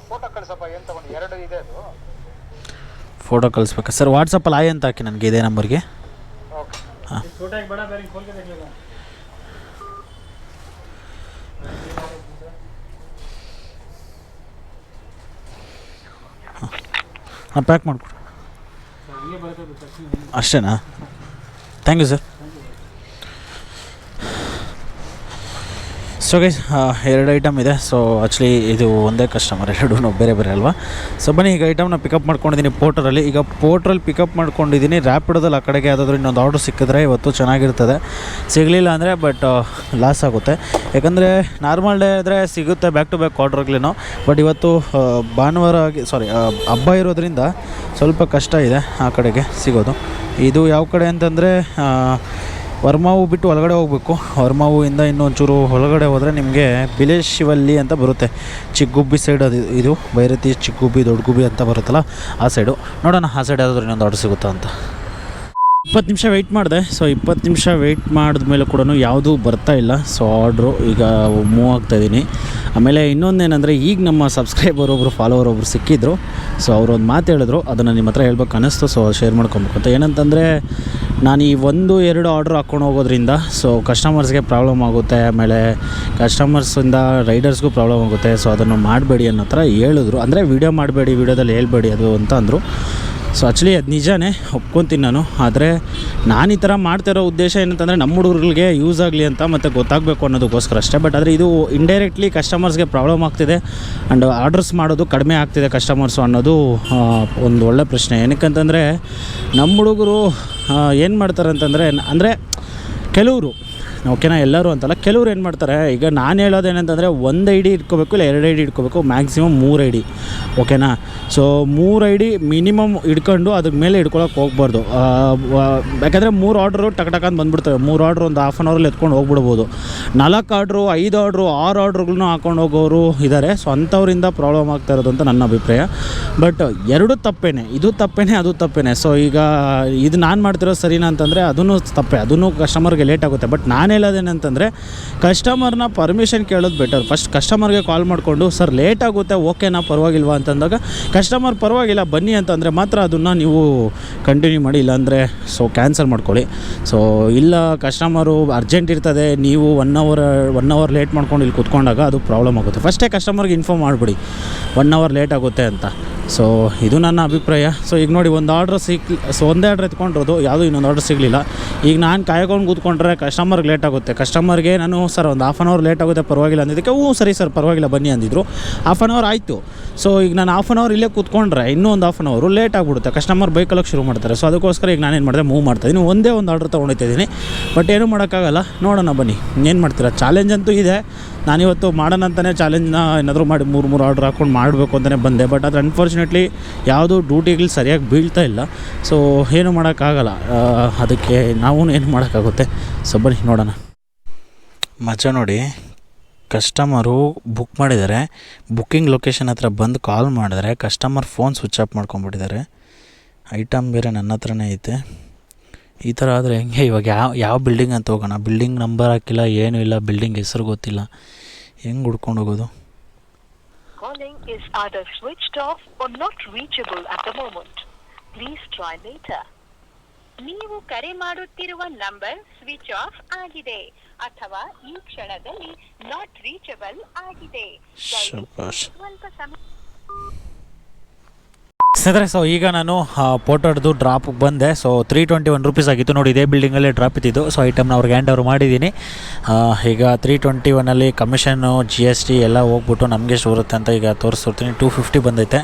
ಫೋಟೋ ಕಳಿಸಪ್ಪ ಏನು ತಗೊಂಡು? ಎರಡು ಇದೆ ಅದು. ಫೋಟೋ ಕಳಿಸ್ಬೇಕಾ? ಸರ್ ವಾಟ್ಸಪ್ಪಲ್ಲಿ ಆಯ್ ಅಂತ ಹಾಕಿ ನನಗೆ ಇದೇ ನಂಬರ್ಗೆ. ಓಕೆ. ಹಾಂ. ಪ್ಯಾಕ್ ಮಾಡಿಕೊಡಿ. ಅಷ್ಟೇನಾ? Thank you sir so guys ಎರಡು ಐಟಮ್ ಇದೆ. ಸೊ ಆ್ಯಕ್ಚುಲಿ ಇದು ಒಂದೇ ಕಸ್ಟಮರ್ ಎರಡೂ ಬೇರೆ ಬೇರೆ ಅಲ್ವಾ? ಸೊ ಬನ್ನಿ, ಈಗ ಐಟಮ್ನ ಪಿಕಪ್ ಮಾಡ್ಕೊಂಡಿದ್ದೀನಿ ಪೋರ್ಟರಲ್ಲಿ ಈಗ ಪೋರ್ಟ್ರಲ್ಲಿ ಪಿಕಪ್ ಮಾಡ್ಕೊಂಡಿದ್ದೀನಿ. ರ್ಯಾಪಿಡೋದಲ್ಲಿ ಆ ಕಡೆಗೆ ಯಾವುದಾದ್ರೂ ಇನ್ನೊಂದು ಆರ್ಡ್ರ್ ಸಿಕ್ಕಿದ್ರೆ ಇವತ್ತು ಚೆನ್ನಾಗಿರ್ತದೆ. ಸಿಗಲಿಲ್ಲ ಅಂದರೆ ಬಟ್ ಲಾಸ್ ಆಗುತ್ತೆ. ಯಾಕಂದರೆ ನಾರ್ಮಲ್ ಡೇ ಆದರೆ ಸಿಗುತ್ತೆ ಬ್ಯಾಕ್ ಟು ಬ್ಯಾಕ್ ಆರ್ಡ್ರ್ಗಳೇನೋ ಬಟ್ ಇವತ್ತು ಭಾನುವಾರ ಆಗಿ ಸಾರಿ ಹಬ್ಬ ಇರೋದ್ರಿಂದ ಸ್ವಲ್ಪ ಕಷ್ಟ ಇದೆ ಆ ಕಡೆಗೆ ಸಿಗೋದು. ಇದು ಯಾವ ಕಡೆ ಅಂತಂದರೆ ವರ್ಮಾವು ಬಿಟ್ಟು ಒಳಗಡೆ ಹೋಗಬೇಕು. ವರ್ಮಾವಿಂದ ಇನ್ನೊಂಚೂರು ಒಳಗಡೆ ಹೋದರೆ ನಿಮಗೆ ಬಿಲೇಶಿವಲ್ಲಿ ಅಂತ ಬರುತ್ತೆ. ಚಿಕ್ಕಗುಬ್ಬಿ ಸೈಡ್ ಅದು ಇದು. ಬೈರತಿ ಚಿಕ್ಕಗುಬ್ಬಿ ದೊಡ್ಡಗುಬ್ಬಿ ಅಂತ ಬರುತ್ತಲ್ಲ, ಆ ಸೈಡು ನೋಡೋಣ, ಆ ಸೈಡ್ ಯಾವುದಾದ್ರೂ ಇನ್ನೊಂದು ಆರ್ಡರ್ ಸಿಗುತ್ತಾ ಅಂತ. ಇಪ್ಪತ್ತು ನಿಮಿಷ ವೆಯ್ಟ್ ಮಾಡಿದೆ. ಸೊ ಇಪ್ಪತ್ತು ನಿಮಿಷ ವೆಯ್ಟ್ ಮಾಡಿದ್ಮೇಲೆ ಕೂಡ ಯಾವುದೂ ಬರ್ತಾ ಇಲ್ಲ. ಸೊ ಆರ್ಡ್ರು ಈಗ ಮೂವ್ ಆಗ್ತಾ ಇದ್ದೀನಿ ಆಮೇಲೆ ಇನ್ನೊಂದೇನೆಂದರೆ, ಈಗ ನಮ್ಮ ಸಬ್ಸ್ಕ್ರೈಬರ್ ಒಬ್ಬರು ಫಾಲೋವರ್ ಒಬ್ಬರು ಸಿಕ್ಕಿದ್ರು. ಸೊ ಅವರು ಒಂದು ಮಾತು ಹೇಳಿದ್ರು. ಅದನ್ನು ನಿಮ್ಮ ಹತ್ರ ಹೇಳ್ಬೇಕು ಅನ್ನಿಸ್ತು. ಸೊ ಶೇರ್ ಮಾಡ್ಕೊಬೇಕು ಅಂತ. ಏನಂತಂದರೆ ನಾನು ಈ ಒಂದು, ಎರಡು ಆರ್ಡ್ರ್ ಹಾಕ್ಕೊಂಡು ಹೋಗೋದ್ರಿಂದ ಸೊ ಕಸ್ಟಮರ್ಸ್ಗೆ ಪ್ರಾಬ್ಲಮ್ ಆಗುತ್ತೆ, ಆಮೇಲೆ ಕಸ್ಟಮರ್ಸಿಂದ ರೈಡರ್ಸ್ಗೂ ಪ್ರಾಬ್ಲಮ್ ಆಗುತ್ತೆ ಸೊ ಅದನ್ನು ಮಾಡಬೇಡಿ ಅನ್ನೋ ಥರ ಹೇಳಿದ್ರು. ಅಂದರೆ ವೀಡಿಯೋ ಮಾಡಬೇಡಿ, ವೀಡಿಯೋದಲ್ಲಿ ಹೇಳ್ಬೇಡಿ ಅದು ಅಂತ ಅಂದರು. ಸೊ ಆ್ಯಕ್ಚುಲಿ ಅದು ನಿಜಾನೇ, ಒಪ್ಕೊತೀನಿ ನಾನು. ಆದರೆ ನಾನು ಈ ಥರ ಮಾಡ್ತಿರೋ ಉದ್ದೇಶ ಏನಂತಂದರೆ ನಮ್ಮ ಹುಡುಗರಿಗೆ ಯೂಸ್ ಆಗಲಿ ಅಂತ ಮತ್ತು ಗೊತ್ತಾಗಬೇಕು ಅನ್ನೋದಕ್ಕೋಸ್ಕರ ಅಷ್ಟೇ. ಬಟ್ ಆದರೆ ಇದು ಇಂಡೈರೆಕ್ಟ್ಲಿ ಕಸ್ಟಮರ್ಸ್ಗೆ ಪ್ರಾಬ್ಲಮ್ ಆಗ್ತಿದೆ. ಆ್ಯಂಡ್ ಆರ್ಡರ್ಸ್ ಮಾಡೋದು ಕಡಿಮೆ ಆಗ್ತಿದೆ ಕಸ್ಟಮರ್ಸು ಅನ್ನೋದು ಒಂದು ಒಳ್ಳೆ ಪ್ರಶ್ನೆ. ಏನಕ್ಕಂತಂದರೆ ನಮ್ಮ ಹುಡುಗರು ಏನು ಮಾಡ್ತಾರೆ ಅಂತಂದರೆ ಅಂದರೆ ಕೆಲವರು ಓಕೆನಾ? ಎಲ್ಲರೂ ಅಂತಲ್ಲ, ಕೆಲವ್ರು ಏನು ಮಾಡ್ತಾರೆ, ಈಗ ನಾನು ಹೇಳೋದೇನಂತಂದರೆ ಒಂದು ಐ ಡಿ ಇಟ್ಕೋಬೇಕು ಇಲ್ಲ ಎರಡು ಐ ಡಿ ಇಟ್ಕೋಬೇಕು ಮ್ಯಾಕ್ಸಿಮಮ್ ಮೂರು ಐ ಡಿ ಓಕೆನಾ? ಸೊ ಮೂರು ಐ ಡಿ ಮಿನಿಮಮ್ ಇಟ್ಕೊಂಡು ಅದ್ರ ಮೇಲೆ ಇಟ್ಕೊಳಕ್ಕೆ ಹೋಗ್ಬಾರ್ದು. ಯಾಕಂದರೆ ಮೂರು ಆರ್ಡ್ರು ಟಕ್ ಟಕ್ ಅಂತ ಬಂದುಬಿಡ್ತವೆ. ಮೂರು ಆರ್ಡ್ರು ಒಂದು ಹಾಫ್ ಆನ್ ಅವರಲ್ಲಿ ಎತ್ಕೊಂಡು ಹೋಗ್ಬಿಡ್ಬೋದು. ನಾಲ್ಕು ಆರ್ಡ್ರು ಐದು ಆರ್ಡ್ರು ಆರು ಆರ್ಡ್ರುಗಳನ್ನೂ ಹಾಕೊಂಡು ಹೋಗೋರು ಇದ್ದಾರೆ ಸೊ ಅಂಥವ್ರಿಂದ ಪ್ರಾಬ್ಲಮ್ ಆಗ್ತಾ ಇರೋದು ಅಂತ ನನ್ನ ಅಭಿಪ್ರಾಯ. ಬಟ್ ಎರಡು ತಪ್ಪೇನೆ. ಇದು ತಪ್ಪೇನೆ, ಅದು ತಪ್ಪೇನೆ. ಸೊ ಈಗ ಇದು ನಾನು ಮಾಡ್ತಿರೋ ಸರಿನಾ ಅಂತಂದರೆ ಅದನ್ನು ತಪ್ಪೇ. ಅದನ್ನು ಕಸ್ಟಮರ್ಗೆ ಲೇಟ್ ಆಗುತ್ತೆ. ಬಟ್ ನಾನು ಹೇಳೋದೇನಂತಂದರೆ ಕಸ್ಟಮರ್ನ ಪರ್ಮಿಷನ್ ಕೇಳೋದು ಬೆಟರ್ ಫಸ್ಟ್ ಕಸ್ಟಮರ್ಗೆ ಕಾಲ್ ಮಾಡಿಕೊಂಡು, ಸರ್ ಲೇಟ್ ಆಗುತ್ತೆ ಓಕೆನಾ ಪರವಾಗಿಲ್ವಾ? ಅಂತಂದಾಗ ಕಸ್ಟಮರ್ ಪರವಾಗಿಲ್ಲ, ಬನ್ನಿ ಅಂತಂದರೆ ಮಾತ್ರ ಅದನ್ನು ನೀವು ಕಂಟಿನ್ಯೂ ಮಾಡಿ, ಇಲ್ಲಾಂದರೆ ಸೊ ಕ್ಯಾನ್ಸಲ್ ಮಾಡ್ಕೊಳ್ಳಿ. ಸೊ ಇಲ್ಲ ಕಸ್ಟಮರು ಅರ್ಜೆಂಟ್ ಇರ್ತದೆ, ನೀವು one hour one hour late ಮಾಡ್ಕೊಂಡು ಇಲ್ಲಿ ಕುತ್ಕೊಂಡಾಗ ಅದು ಪ್ರಾಬ್ಲಮ್ ಆಗುತ್ತೆ. ಫಸ್ಟೇ ಕಸ್ಟಮರ್ಗೆ ಇನ್ಫಾರ್ಮ್ ಮಾಡಿಬಿಡಿ ಒನ್ ಅವರ್ ಲೇಟ್ ಆಗುತ್ತೆ ಅಂತ. ಸೊ ಇದು ನನ್ನ ಅಭಿಪ್ರಾಯ. ಸೊ ಈಗ ನೋಡಿ, ಒಂದು ಆರ್ಡ್ರ್ ಸಿಕ್ ಸೊ ಒಂದೇ ಆರ್ಡ್ರ್ ಎತ್ಕೊಂಡಿರೋದು, ಯಾವುದೂ ಇನ್ನೊಂದು ಆರ್ಡ್ರ್ ಸಿಗಲಿಲ್ಲ. ಈಗ ನಾನು ಕಾಯ್ಕೊಂಡು ಕೂತ್ಕೊಂಡ್ರೆ ಕಸ್ಟಮರ್ಗೆ ಲೇಟ್ ಆಗುತ್ತೆ. ಕಸ್ಟಮರ್ಗೆ ನಾನು, ಸರ್, ಒಂದು ಹಾಫ್ ಆನ್ ಅವರ್ ಲೇಟ್ ಆಗುತ್ತೆ, ಪರವಾಗಿಲ್ಲ, ಅಂದಿದ್ದಕ್ಕೆ, ಹ್ಞೂ, ಸರಿ, ಸರ್, ಪರವಾಗಿಲ್ಲ, ಬನ್ನಿ, ಅಂದಿದ್ರು. ಹಾಫ್ ಆನ್ ಅವರ್ ಆಯಿತು. ಸೊ ಈಗ ನಾನು ಹಾಫ್ ಆನ್ ಅವರ್ ಇಲ್ಲೇ ಕೂತ್ಕೊಂಡ್ರೆ, ಇನ್ನೂ ಒಂದು ಹಾಫ್ ಆನ್ ಅವರು ಲೇಟ್ ಆಗಿಬಿಡುತ್ತೆ. ಕಸ್ಟಮರ್ ಬೈಕಲ್ಲಕ್ಕೆ ಶುರು ಮಾಡ್ತಾರೆ. ಸೊ ಅದಕ್ಕೋಸ್ಕರ ಈಗ ನಾನೇನು ಮಾಡಿದೆ ಮೂವ್ ಮಾಡ್ತಾಯಿದ್ದೀನಿ ಒಂದೇ ಒಂದು ಆರ್ಡ್ರ್ ತೊಗೊಂಡಿದ್ದೀನಿ ಬಟ್ ಏನೂ ಮಾಡೋಕ್ಕಾಗಲ್ಲ. ನೋಡೋಣ, ಬನ್ನಿ. ಏನು ಮಾಡ್ತೀರಾ? ಚಾಲೆಂಜ್ ಅಂತೂ ಇದೆ. ನಾನಿವತ್ತು ಮಾಡೋಣ ಅಂತಲೇ ಚಾಲೆಂಜ್ನ ಏನಾದರೂ ಮಾಡಿ ಮೂರು ಮೂರು ಆರ್ಡ್ರ್ ಹಾಕ್ಕೊಂಡು ಮಾಡಬೇಕು ಅಂತಲೇ ಬಂದೆ. ಬಟ್ ಅದು ಅನ್ಫಾರ್ಚುನೇಟ್ಲಿ ಯಾವುದೂ ಡ್ಯೂಟಿಗಳು ಸರಿಯಾಗಿ ಬೀಳ್ತಾ ಇಲ್ಲ. ಸೊ ಏನು ಮಾಡೋಕ್ಕಾಗಲ್ಲ. ಅದಕ್ಕೆ ನಾವು ಏನು ಮಾಡೋಕ್ಕಾಗುತ್ತೆ? ಸೊ ಬನ್ನಿ, ನೋಡೋಣ. ಮಜ ನೋಡಿ ಕಸ್ಟಮರು ಬುಕ್ ಮಾಡಿದ್ದಾರೆ. ಬುಕ್ಕಿಂಗ್ ಲೊಕೇಶನ್ ಹತ್ರ ಬಂದು ಕಾಲ್ ಮಾಡಿದರೆ ಕಸ್ಟಮರ್ ಫೋನ್ ಸ್ವಿಚ್ ಆಫ್ ಮಾಡ್ಕೊಂಬಿಟ್ಟಿದ್ದಾರೆ ಐಟಮ್ ಬೇರೆ ನನ್ನ ಹತ್ರನೇ ಐತೆ. ಈ ಥರ ಆದರೆ ಹೆಂಗೆ? ಇವಾಗ ಯಾವ ಯಾವ ಬಿಲ್ಡಿಂಗ್ ಅಂತ ಹೋಗೋಣ? ಬಿಲ್ಡಿಂಗ್ ನಂಬರ್ ಹಾಕಿಲ್ಲ ಏನೂ ಇಲ್ಲ ಬಿಲ್ಡಿಂಗ್ ಹೆಸರು ಗೊತ್ತಿಲ್ಲ. ಹೆಂಗೆ ಹುಡ್ಕೊಂಡು ಹೋಗೋದು? Calling is either switched off or not reachable at the moment. Please try later. ನೀವು ಕರೆ ಮಾಡುತ್ತಿರುವ ನಂಬರ್ ಸ್ವಿಚ್ ಆಫ್ ಆಗಿದೆ. ಅಥವಾ ಈ ಕ್ಷಣದಲ್ಲಿ ನಾಟ್ ರೀಚಬಲ್ ಆಗಿದೆ. ಸ್ವಲ್ಪ ಸಮಯ ಸ್ನೇಹಿತರೆ ಸೊ ಈಗ ನಾನು ಫೋಟೋಡ್ದು ಡ್ರಾಪ್ಗೆ ಬಂದೆ. So three twenty one rupees ಆಗಿತ್ತು. ನೋಡಿ, ಇದೇ ಬಿಲ್ಡಿಂಗಲ್ಲೇ ಡ್ರಾಪ್ ಇದ್ದಿದ್ದು. ಸೊ ಐಟಮ್ನ ಅವ್ರಿಗೆ ಹ್ಯಾಂಡ್ ಓವರ್ ಮಾಡಿದ್ದೀನಿ. ಈಗ ತ್ರೀ ಟ್ವೆಂಟಿ ಒನ್ನಲ್ಲಿ ಕಮಿಷನ್ನು ಜಿ ಎಸ್ ಟಿ ಎಲ್ಲ ಹೋಗ್ಬಿಟ್ಟು ನಮಗೆ ಎಷ್ಟು ಬರುತ್ತೆ ಅಂತ ಈಗ ತೋರಿಸ್ತಿರ್ತೀನಿ ಟೂ ಫಿಫ್ಟಿ ಬಂದೈತೆ.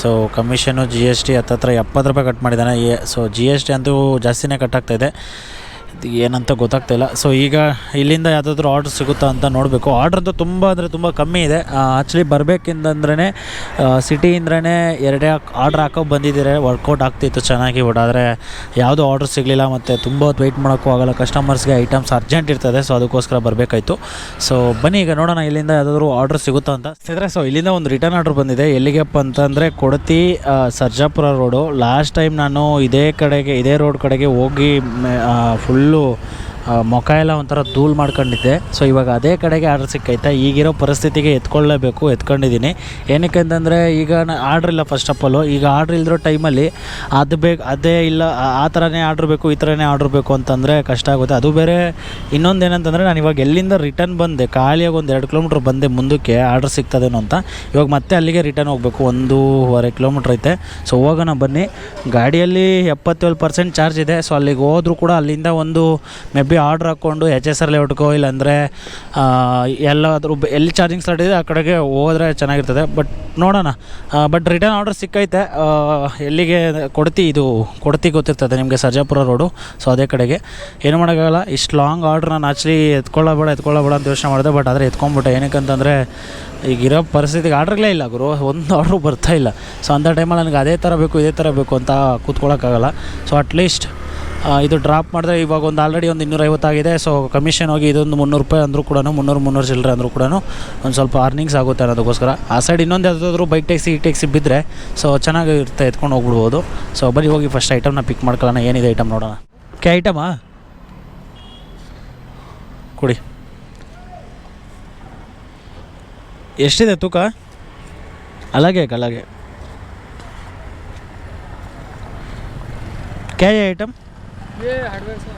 So commission G S T ಹತ್ತತ್ರ ಎಪ್ಪತ್ತು ರೂಪಾಯಿ ಕಟ್ ಮಾಡಿದ್ದಾನೆ ಸೊ ಜಿ ಎಸ್ ಟಿ ಅಂತೂ ಜಾಸ್ತಿನೇ ಕಟ್ ಆಗ್ತಾಯಿದೆ ಇದು. ಏನಂತ ಗೊತ್ತಾಗ್ತಿಲ್ಲ ಸೊ ಈಗ ಇಲ್ಲಿಂದ ಯಾವುದಾದ್ರೂ ಆರ್ಡ್ರ್ ಸಿಗುತ್ತಾ ಅಂತ ನೋಡಬೇಕು. ಆರ್ಡ್ರ್ ಅಂತೂ ತುಂಬ ಅಂದರೆ ತುಂಬ ಕಮ್ಮಿ ಇದೆ. ಆ್ಯಕ್ಚುಲಿ ಬರಬೇಕಿಂದಂದ್ರೇ ಸಿಟಿಯಿಂದ್ರೇ ಎರಡೇ ಆರ್ಡ್ರ್ ಹಾಕೋ ಬಂದಿದ್ದೀರ. ವರ್ಕೌಟ್ ಆಗ್ತಿತ್ತು ಚೆನ್ನಾಗಿ ಬಟ್ ಆದರೆ ಯಾವುದೂ ಆರ್ಡ್ರ್ ಸಿಗಲಿಲ್ಲ ಮತ್ತು ತುಂಬ ಹೊತ್ತು ವೆಯ್ಟ್ ಮಾಡೋಕ್ಕೂ ಆಗಲ್ಲ. ಕಸ್ಟಮರ್ಸ್ಗೆ ಐಟಮ್ಸ್ ಅರ್ಜೆಂಟ್ ಇರ್ತದೆ ಸೊ ಅದಕ್ಕೋಸ್ಕರ ಬರಬೇಕಾಯಿತು. ಸೊ ಬನ್ನಿ, ಈಗ ನೋಡೋಣ ಇಲ್ಲಿಂದ ಯಾವುದಾದ್ರೂ ಆರ್ಡ್ರ್ ಸಿಗುತ್ತಾ ಅಂತ. ಸ್ನೇಹಿತರೆ ಸೊ ಇಲ್ಲಿಂದ ಒಂದು ರಿಟರ್ನ್ ಆರ್ಡ್ರ್ ಬಂದಿದೆ. ಎಲ್ಲಿಗೆಪ್ಪ ಅಂತಂದರೆ Kodathi Sarjapur road last time ನಾನು ಇದೇ ಕಡೆಗೆ, ಇದೇ ರೋಡ್ ಕಡೆಗೆ ಹೋಗಿ ಫುಲ್ಲು ಮೊಕ ಎಲ್ಲ ಒಂಥರ ಧೂಳು ಮಾಡ್ಕೊಂಡಿದ್ದೆ. ಸೊ ಇವಾಗ ಅದೇ ಕಡೆಗೆ ಆರ್ಡ್ರ್ ಸಿಕ್ಕೈತೆ. ಈಗಿರೋ ಪರಿಸ್ಥಿತಿಗೆ ಎತ್ಕೊಳ್ಳೇಬೇಕು, ಎತ್ಕೊಂಡಿದ್ದೀನಿ. ಏನಕ್ಕೆ ಅಂತಂದರೆ, ಈಗ ಆರ್ಡ್ರ್ ಇಲ್ಲ ಫಸ್ಟ್ ಆಫ್ ಆಲು ಈಗ ಆರ್ಡ್ರ್ ಇಲ್ದಿರೋ ಟೈಮಲ್ಲಿ ಅದು ಬೇಕು, ಅದೇ ಇಲ್ಲ, ಆ- ಆ ಥರನೇ ಆರ್ಡ್ರ್ ಬೇಕು, ಈ ಥರನೇ ಆರ್ಡ್ರ್ ಬೇಕು ಅಂತಂದರೆ ಕಷ್ಟ ಆಗುತ್ತೆ. ಅದು ಬೇರೆ, ಇನ್ನೊಂದು ಏನಂತಂದರೆ ನಾನು ಇವಾಗ ಎಲ್ಲಿಂದ ರಿಟರ್ನ್ ಬಂದೆ, ಖಾಲಿಯಾಗಿ ಒಂದು ಎರಡು ಕಿಲೋಮೀಟ್ರ್ ಬಂದೆ ಮುಂದಕ್ಕೆ, ಆರ್ಡ್ರ್ ಸಿಗ್ತದೇನೋ ಅಂತ. ಇವಾಗ ಮತ್ತೆ ಅಲ್ಲಿಗೆ ರಿಟರ್ನ್ ಹೋಗಬೇಕು, ಒಂದೂವರೆ ಕಿಲೋಮೀಟ್ರ್ ಐತೆ. ಸೊ ಹೋಗೋಣ ಬನ್ನಿ. ಗಾಡಿಯಲ್ಲಿ ಎಪ್ಪತ್ತೇಳು ಪರ್ಸೆಂಟ್ ಚಾರ್ಜ್ ಇದೆ. ಸೊ ಅಲ್ಲಿಗೆ ಹೋದರೂ ಕೂಡ ಅಲ್ಲಿಂದ ಒಂದು ಮೇ ಬಿ ಆರ್ಡ್ರ್ ಹಾಕ್ಕೊಂಡು ಎಚ್ ಎಸ್ ಆರ್ ಲೇಔಟ್ಗೋ ಇಲ್ಲಾಂದರೆ ಎಲ್ಲಾದರೂ ಬ- ಎಲ್ಲಿ ಚಾರ್ಜಿಂಗ್ ಸ್ಲಾಟ್ ಇದೆ ಆ ಕಡೆಗೆ ಹೋದ್ರೆ ಚೆನ್ನಾಗಿರ್ತದೆ. ಬಟ್ ನೋಡೋಣ. ಬಟ್ ರಿಟರ್ನ್ ಆರ್ಡರ್ ಸಿಕ್ಕೈತೆ. ಎಲ್ಲಿಗೆ ಕೊಡ್ತಿ, ಇದು ಕೊಡ್ತಿ ಗೊತ್ತಿರ್ತದೆ ನಿಮಗೆ ಸರ್ಜಾಪುರ ರೋಡು. ಸೊ ಅದೇ ಕಡೆಗೆ. ಏನು ಮಾಡೋಕ್ಕಾಗಲ್ಲ. ಇಷ್ಟು ಲಾಂಗ್ ಆರ್ಡ್ರ್ ನಾನು ಆ್ಯಕ್ಚುಲಿ ಎತ್ಕೊಳ್ಳಬೇಡ ಎತ್ಕೊಳ್ಳಬೇಡ ಅಂತ ಯೋಚನೆ ಮಾಡಿದೆ. ಬಟ್ ಆದರೆ ಎತ್ಕೊಂಡ್ಬಿಟ್ಟೆ ಏನಕ್ಕಂತಂದರೆ, ಈಗಿರೋ ಪರಿಸ್ಥಿತಿಗೆ ಆರ್ಡ್ರ್ಗಳೇ ಇಲ್ಲ ಗುರು. ಒಂದು ಆರ್ಡ್ರು ಬರ್ತಾ ಇಲ್ಲ. ಸೊ ಅಂಥ ಟೈಮಲ್ಲಿ ನನಗೆ ಅದೇ ಥರ ಬೇಕು, ಇದೇ ಥರ ಬೇಕು ಅಂತ ಕೂತ್ಕೊಳ್ಳೋಕ್ಕಾಗಲ್ಲ ಸೊ ಅಟ್ಲೀಸ್ಟ್ ಇದು ಡ್ರಾಪ್ ಮಾಡಿದ್ರೆ ಇವಾಗ ಒಂದು ಆಲ್ರೆಡಿ ಒಂದು ಇನ್ನೂರೈವತ್ತಾಗಿದೆ ಸೊ ಕಮಿಷನ್ ಹೋಗಿ ಇದೊಂದು ಮುನ್ನೂರು ರೂಪಾಯಿ ಅಂದರೂ ಕೂಡ ಮುನ್ನೂರು ಮುನ್ನೂರು ಚಿಲ್ಲರೆ ಅಂದರೂ ಕೂಡ ಒಂದು ಸ್ವಲ್ಪ ಅರ್ನಿಂಗ್ಸ್ ಆಗುತ್ತೆ ಅನ್ನೋದಕ್ಕೋಸ್ಕರ. ಆ ಸೈಡ್ ಇನ್ನೊಂದು ಯಾವುದಾದ್ರೂ ಬೈಕ್ ಟ್ಯಾಕ್ಸಿ ಈ ಟ್ಯಾಕ್ಸಿ ಬಿದ್ದರೆ ಸೊ ಚೆನ್ನಾಗಿರುತ್ತೆ ಎತ್ಕೊಂಡು ಹೋಗ್ಬಿಡ್ಬೋದು. ಸೊ ಬರೀ ಹೋಗಿ ಫಸ್ಟ್ ಐಟಮ್ನ ಪಿಕ್ ಮಾಡ್ಕೊಳ್ಳೋಣ. ಏನಿದೆ ಐಟಮ್ ನೋಡೋಣ. ಕೆ ಐಟಮಾ ಕುಡಿ. ಎಷ್ಟಿದೆ ತೂಕ? ಅಲಾಗೆ ಅಲಾಗೆ ಕೆ ಐಟಮ್ ये हार्डवेयर से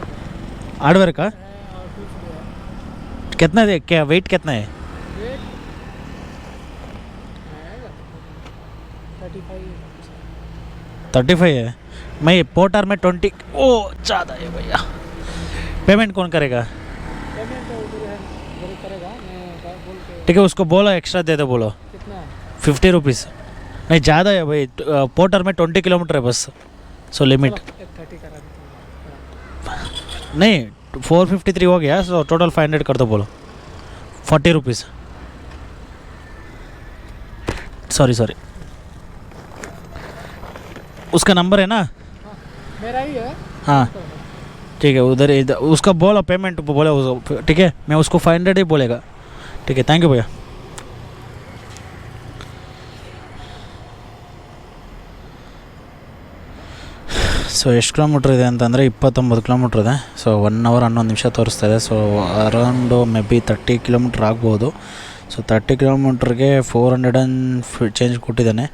हार्डवेयर का? कितना है क्या वेट कितना है? थर्टी फाइव है मैं पोटर में ट्वेंटी ओ ज़्यादा है भैया। पेमेंट कौन करेगा? पेमेंट तो है ठीक है उसको बोलो एक्स्ट्रा दे दो बोलो। कितना फिफ्टी रुपीज़ नहीं ज़्यादा है भाई पोटर में ट्वेंटी किलोमीटर है बस। सो लिमिट थर्टी करा नहीं फोर फिफ्टी थ्री हो गया सो टोटल फाइव हंड्रेड कर दो बोलो। फोर्टी रुपीज़ सॉरी सॉरी उसका नंबर है ना? मेरा ही है। हाँ। ठीक है उधर इधर उसका बोलो पेमेंट बोले उसको ठीक है? मैं उसको फाइव हंड्रेड ही बोलेगा। ठीक है थैंक यू भैया। ಸೊ ಎಷ್ಟು ಕಿಲೋಮೀಟ್ರ್ ಇದೆ ಅಂತಂದರೆ ಇಪ್ಪತ್ತೊಂಬತ್ತು ಕಿಲೋಮೀಟ್ರ್ ಇದೆ. ಸೊ ಒನ್ ಅವರ್ ಹನ್ನೊಂದು ನಿಮಿಷ ತೋರಿಸ್ತಾ ಇದೆ. So around maybe thirty kilometre ಆಗ್ಬೋದು ಸೊ ತರ್ಟಿ ಕಿಲೋಮೀಟ್ರಿಗೆ ಫೋರ್ ಹಂಡ್ರೆಡ್ ಆ್ಯಂಡ್ ಫಿ ಚೇಂಜ್ ಕೊಟ್ಟಿದ್ದಾನೆ.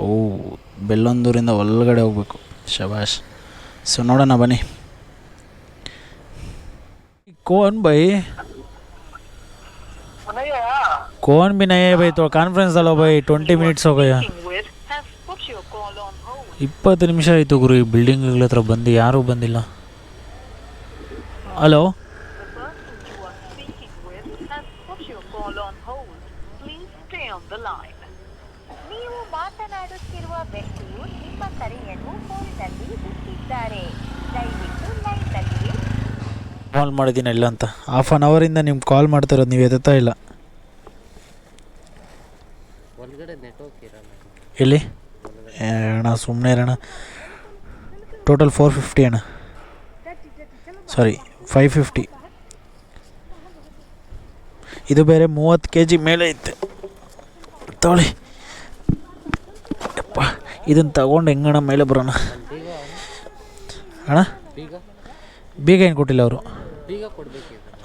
ಓ ಬೆಲ್ಲೊಂದೂರಿಂದ ಒಳಗಡೆ ಹೋಗಬೇಕು. ಶಬಾಷ್. ಸೊ ನೋಡೋಣ ಬನ್ನಿ. ಕೋನ್ ಬೈ ಕೋನ್ ಬಿ ನಯ್ಯ ಬೈ ತೋ ಕಾನ್ಫರೆನ್ಸ್ ಅಲ್ಲೋ ಬೈ ಟ್ವೆಂಟಿ ಮಿನಿಟ್ಸ್ ಹೋಗಯ್ಯ ಇಪ್ಪತ್ತು ನಿಮಿಷ ಆಯಿತು ಗುರು ಈ ಬಿಲ್ಡಿಂಗ್ಗಳ ಹತ್ರ ಬಂದು ಯಾರೂ ಬಂದಿಲ್ಲ. ಹಲೋ. ನೀವು ಮಾತನಾಡುತ್ತಿರುವ ವ್ಯಕ್ತಿಯು ನಿಮ್ಮ ಕರೆಯನ್ನು ದಯವಿಟ್ಟು ಲೈನ್ನಲ್ಲಿ ಕಾಲ್ ಮಾಡಿದ್ದೀನಿ ಇಲ್ಲ ಅಂತ. ಹಾಫ್ ಆನ್ ಅವರಿಂದ ನಿಮ್ಗೆ ಕಾಲ್ ಮಾಡ್ತಿರೋದು ನೀವು ಎತ್ತಾ ಇಲ್ಲ. ಒಳಗಡೆ ನೆಟ್ವರ್ಕ್ ಇರಲ್ಲ. ಎಲ್ಲಿ? ಅಣ್ಣ ಸುಮ್ಮನೆ ಇರೋಣ. ಟೋಟಲ್ ಫೋರ್ ಫಿಫ್ಟಿ ಅಣ್ಣ. ಸಾರಿ ಫೈವ್ ಫಿಫ್ಟಿ ಇದು ಬೇರೆ ಮೂವತ್ತು ಕೆ ಜಿ ಮೇಲೆ ಇತ್ತು ತೊಳಿ ಅಪ್ಪ ಇದನ್ನು ತಗೊಂಡು ಹೆಂಗಣ್ಣ ಮೇಲೆ ಬರೋಣ? ಅಣ್ಣ, ಬೀಗ ಏನು ಕೊಟ್ಟಿಲ್ಲ ಅವರು?